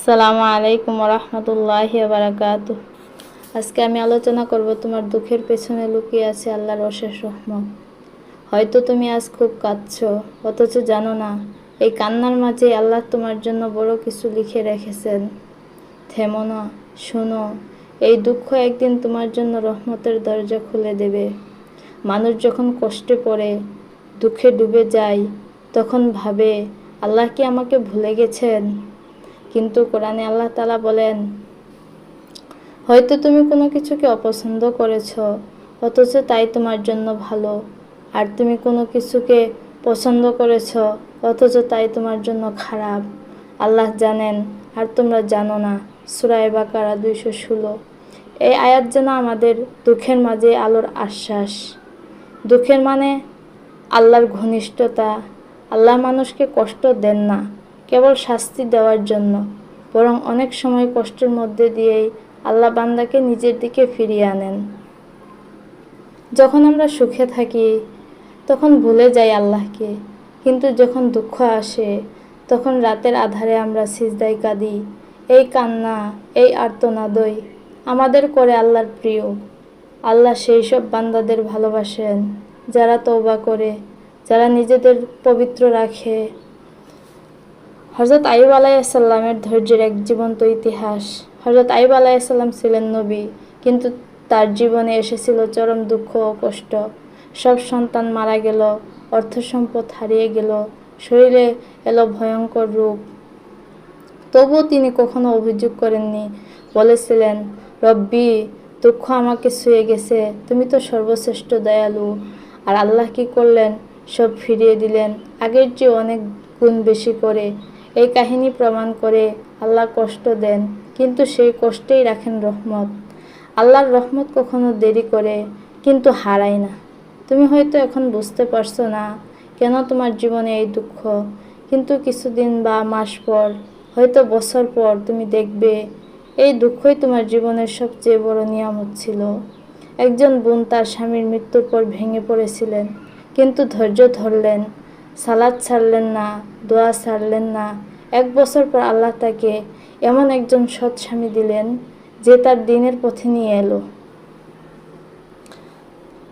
আসসালামু আলাইকুম রহমতুল্লাহি বারাকাত আজকে আমি আলোচনা করব তোমার দুঃখের পেছনে লুকিয়ে আছে আল্লাহর অশেষ রহমত। হয়তো তুমি আজ খুব কাঁদছো, অথচ জানো না, এই কান্নার মাঝে আল্লাহ তোমার জন্য বড় কিছু লিখে রেখেছেন। থেমো না, শোনো, এই দুঃখ একদিন তোমার জন্য রহমতের দরজা খুলে দেবে। মানুষ যখন কষ্টে পড়ে, দুঃখে ডুবে যায়, তখন ভাবে, আল্লাহ কি আমাকে ভুলে গেছেন? কিন্তু কোরআনে আল্লাহ তালা বলেন, হয়তো তুমি কোনো কিছুকে অপছন্দ করেছ, অথচ তাই তোমার জন্য ভালো। আর তুমি কোনো কিছুকে পছন্দ করেছ, অথচ তাই তোমার জন্য খারাপ। আল্লাহ জানেন, আর তোমরা জানো না। সুরায় বাকারা দুইশো ষোলো। এই আয়াত যেন আমাদের দুঃখের মাঝে আলোর আশ্বাস। দুঃখের মানে আল্লাহর ঘনিষ্ঠতা। আল্লাহ মানুষকে কষ্ট দেন না। কেবল শাস্তি দেওয়ার জন্য, বরং অনেক সময় কষ্টের মধ্যে দিয়েই আল্লাহ বান্দাকে নিজের দিকে ফিরিয়ে আনেন। যখন আমরা সুখে থাকি, তখন ভুলে যাই আল্লাহকে, কিন্তু যখন দুঃখ আসে, তখন রাতের আধারে আমরা সিজদাই কাঁদি, এই কান্না, এই আর্তনাদই আমাদের করে আল্লাহর প্রিয়। আল্লাহ সেই সব বান্দাদের ভালোবাসেন, যারা তৌবা করে, যারা নিজেদের পবিত্র রাখে হজরত আইব আলাইসাল্লামের ধৈর্যের এক জীবন্ত ইতিহাস। হজরত আইব আলাইসাল্লাম ছিলেন নবী, কিন্তু তার জীবনে এসেছিল চরম দুঃখ ও কষ্ট। সব সন্তান মারা গেল অর্থ সম্পদ হারিয়ে গেল, শরীরে এলো ভয়ঙ্কর রূপ। তবুও তিনি কখনো অভিযোগ করেননি, বলেছিলেন, রব্বি, দুঃখ আমাকে ছুঁয়ে গেছে, তুমি তো সর্বশ্রেষ্ঠ দয়ালু। আর আল্লাহ কি করলেন? সব ফিরিয়ে দিলেন। আগের চেয়ে অনেক গুণ বেশি করে এই কাহিনী প্রমাণ করে আল্লাহ কষ্ট দেন, কিন্তু সেই কষ্টেই রাখেন রহমত। আল্লাহর রহমত কখনো দেরি করে, কিন্তু হারায় না। তুমি হয়তো এখন বুঝতে পারছ না, কেন তোমার জীবনে এই দুঃখ? কিন্তু কিছুদিন বা মাস পর, হয়তো বছর পর তুমি দেখবে, এই দুঃখই তোমার জীবনের সবচেয়ে বড় নিয়ামত ছিল। একজন বোন তার স্বামীর মৃত্যুর পর ভেঙে পড়েছিলেন, কিন্তু ধৈর্য ধরলেন সালাদ ছাড়লেন না, দোয়া ছাড়লেন না। এক বছর পর আল্লাহ তাকে এমন একজন সৎ স্বামী দিলেন যে তার দিনের পথে নিয়ে এলো।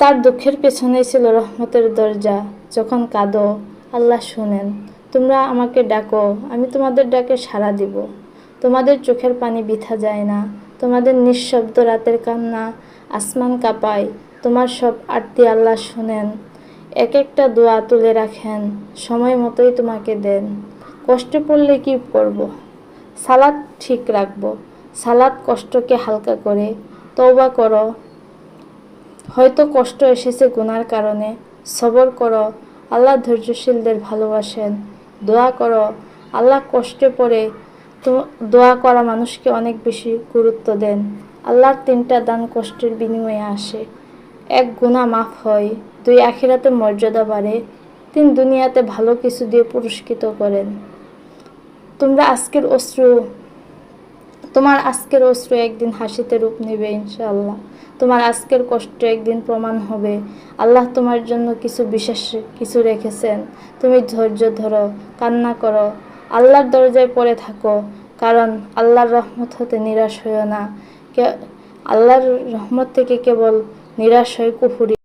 তার দুঃখের পেছনেই ছিল রহমতের দরজা। যখন কাঁদো, আল্লাহ শুনেন, তোমরা আমাকে ডাকো, আমি তোমাদের ডাকে সাড়া দিব। তোমাদের চোখের পানি বিথা যায় না, তোমাদের নিঃশব্দ রাতের কান্না আসমান কাঁপায়। তোমার সব আরতি আল্লাহ শুনেন এক একটা দোয়া তুলে রাখেন, সময় মতোই তোমাকে দেন। কষ্ট পড়লে কি করব। সালাদ ঠিক রাখব। সালাদ কষ্টকে হালকা করে তওবা করো। হয়তো কষ্ট এসেছে গুনার কারণে। সবর করো। আল্লাহ ধৈর্যশীলদের ভালোবাসেন। দোয়া করো। আল্লাহ কষ্টে পড়ে তো দোয়া করা মানুষকে অনেক বেশি গুরুত্ব দেন। আল্লাহর তিনটা দান কষ্টের বিনিময়ে আসে। এক গুণা মাফ হয়, দুই আখিরাতে মর্যাদা বাড়ে, তিন দুনিয়াতে ভালো কিছু দিয়ে পুরস্কৃত করেন। তোমরা আজকের অশ্রু, তোমার আজকের অশ্রু একদিন হাসিতে রূপ নেবে ইনশাআল্লাহ। তোমার আজকের কষ্ট একদিন প্রমাণ হবে। আল্লাহ তোমার জন্য কিছু বিশেষ কিছু রেখেছেন। তুমি ধৈর্য ধরো, কান্না করো, আল্লাহর দরজায় পড়ে থাকো, কারণ আল্লাহর রহমত হতে নিরাশ হইও না। কে, আল্লাহর রহমত থেকে কেবল নিরাশ হয় কুফুরি